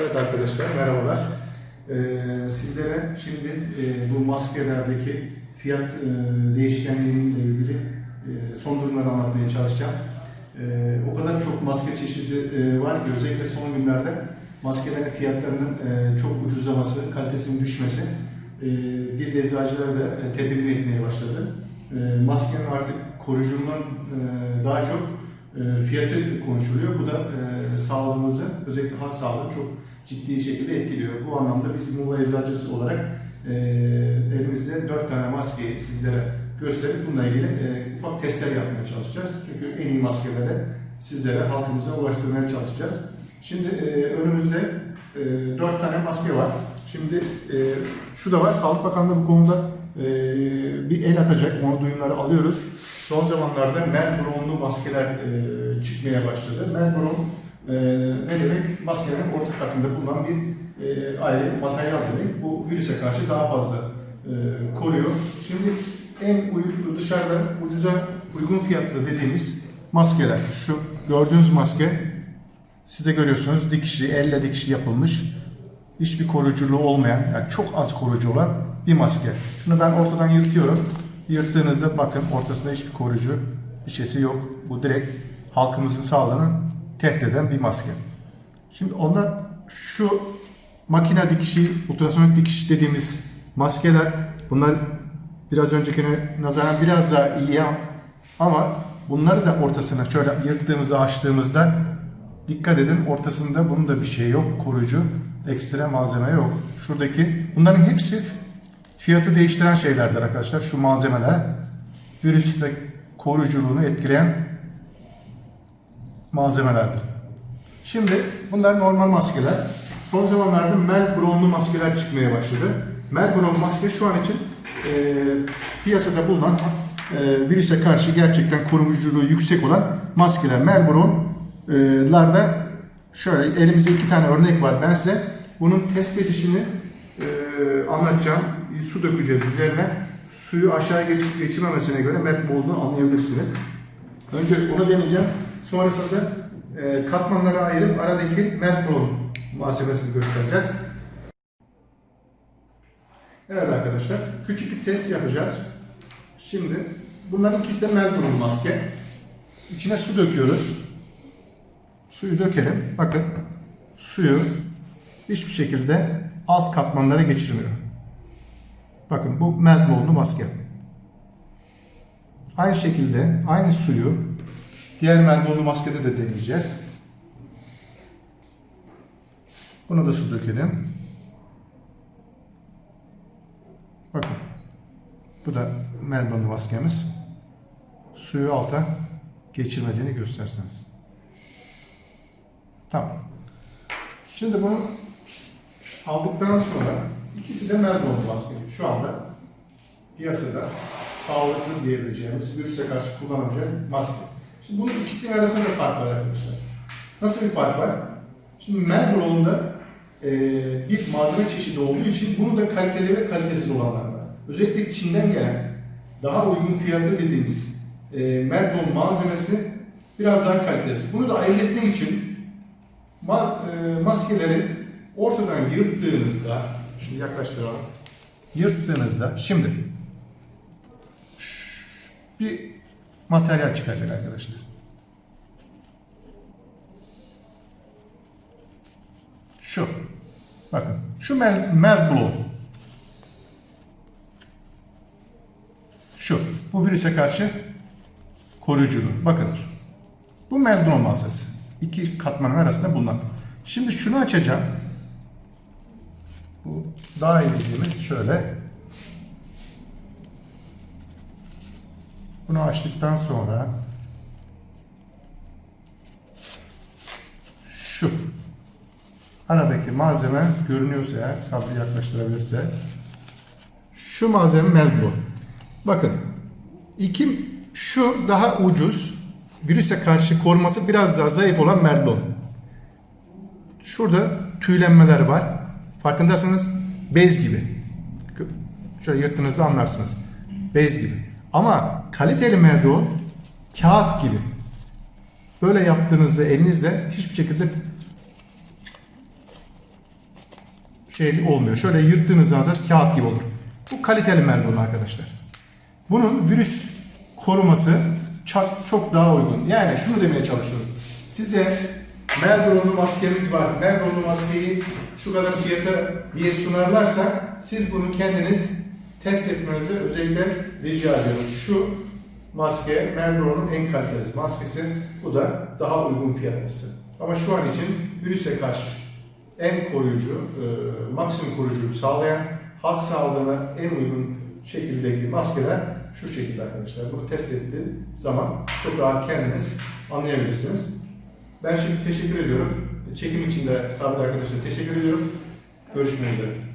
Evet arkadaşlar merhabalar. Ee, sizlere şimdi e, bu maskelerdeki fiyat e, değişkenliğiyle ilgili e, son durumları anlatmaya çalışacağım. E, o kadar çok maske çeşidi e, var ki özellikle son günlerde maskelerin fiyatlarının e, çok ucuzlaması, kalitesinin düşmesi e, biz eczacıları da e, tedirgin etmeye başladı. E, maskenin artık koruyuculuğundan e, daha çok fiyatı konuşuluyor. Bu da e, sağlığımızı, özellikle halk sağlığını çok ciddi şekilde etkiliyor. Bu anlamda biz Muğla Eczacısı olarak e, elimizde 4 tane maskeyi sizlere gösterip bununla ilgili e, ufak testler yapmaya çalışacağız. Çünkü en iyi maskeleri sizlere, halkımıza ulaştırmaya çalışacağız. Şimdi önümüzde e, 4 tane maske var. Şimdi şu da var, Sağlık Bakanlığı bu konuda e, bir el atacak, onu duyumları alıyoruz. Son zamanlarda Melbronlu maskeler e, çıkmaya başladı. Melbron e, ne demek? Maskelerin orta katında bulunan bir e, ayrı materyal demek. Bu virüse karşı daha fazla e, koruyor. Şimdi en uy- dışarıda ucuza uygun fiyatlı dediğimiz maskeler. Şu gördüğünüz maske size görüyorsunuz dikişli, elle dikişli yapılmış. Hiçbir koruyuculuğu olmayan, yani çok az koruyucu olan bir maske. Şunu ben ortadan yırtıyorum. Yırttığınızda bakın ortasında hiçbir koruyucu bir yok. Bu direkt halkımızın sağlığını tehdit eden bir maske. Şimdi onda şu makine dikişi, ultrasonik dikiş dediğimiz maskeler bunlar biraz öncekine nazaran biraz daha iyi ama bunları da ortasına şöyle yırttığımızda açtığımızda dikkat edin ortasında bunun da bir şey yok koruyucu ekstra malzeme yok. Şuradaki bunların hepsi fiyatı değiştiren şeylerdir arkadaşlar şu malzemeler virüs ve koruyuculuğunu etkileyen malzemelerdir. Şimdi bunlar normal maskeler. Son zamanlarda Melbronlu maskeler çıkmaya başladı. Melbron maske şu an için e, piyasada bulunan e, virüse karşı gerçekten koruyuculuğu yüksek olan maskeler. Melbron'larda şöyle elimizde iki tane örnek var. Ben size bunun test edişini e, anlatacağım. Su dökeceğiz üzerine. Suyu aşağı geçip geçirmemesine göre Melbron'u anlayabilirsiniz. Önce onu deneyeceğim. Sonrasında e, katmanlara ayırıp aradaki Melbron malzemesini göstereceğiz. Evet arkadaşlar, küçük bir test yapacağız. Şimdi bunların ikisi de Melbron maske. İçine su döküyoruz. Suyu dökelim. Bakın suyu hiçbir şekilde alt katmanlara geçirmiyor. Bakın bu Melbronlu maske. Aynı şekilde aynı suyu diğer Melbronlu maskede de deneyeceğiz. Buna da su dökelim. Bakın. Bu da Melbonlu maskemiz. Suyu alta geçirmediğini gösterseniz. Tamam. Şimdi bunu aldıktan sonra ikisi de Melbonlu maske. Şu anda piyasada sağlıklı diyebileceğimiz virüse karşı kullanabileceğimiz maske. Şimdi bunun ikisinin arasında fark var arkadaşlar. Nasıl bir fark var? Şimdi Melbron'da e, bir malzeme çeşidi olduğu için bunun da kaliteli ve kalitesiz olanlar var. Özellikle Çin'den gelen daha uygun fiyatlı dediğimiz e, Melbon malzemesi biraz daha kalitesiz. Bunu da ayırt etmek için ma, e, maskeleri ortadan yırttığınızda, şimdi yaklaştıralım, yırttığınızda, şimdi bir materyal çıkacak arkadaşlar. Şu. Bakın. Şu mel, Melblow. Şu. Bu virüse karşı koruyuculuğu. Bakın. Bu Melblow malzemesi. İki katmanın arasında bulunan. Şimdi şunu açacağım. Bu dediğimiz şöyle. Bunu açtıktan sonra şu aradaki malzeme görünüyorsa eğer Sabri yaklaştırabilirse şu malzeme Melbro. Bakın iki şu daha ucuz virüse karşı koruması biraz daha zayıf olan Merlon. Şurada tüylenmeler var. Farkındasınız bez gibi. Şöyle yırttığınızda anlarsınız. Bez gibi. Ama kaliteli Merlon kağıt gibi. Böyle yaptığınızda elinizle hiçbir şekilde şey olmuyor. Şöyle yırttığınız zaman zaten kağıt gibi olur. Bu kaliteli Melbourne arkadaşlar. Bunun virüs koruması çok daha uygun. Yani şunu demeye çalışıyorum. Size Melbourne'lu maskemiz var. Melbourne'lu maskeyi şu kadar fiyata diye sunarlarsa siz bunu kendiniz test etmenizi özellikle rica ediyorum. Şu maske Melbourne'un en kaliteli maskesi. Bu da daha uygun fiyatlısı. Ama şu an için virüse karşı en koruyucu, e, maksimum koruyuculuğu sağlayan, halk sağlığına en uygun şekildeki maskeler şu şekilde arkadaşlar. Bunu test ettiği zaman çok rahat kendiniz anlayabilirsiniz. Ben şimdi teşekkür ediyorum. Çekim için de Sabri arkadaşlar teşekkür ediyorum. Görüşmek üzere.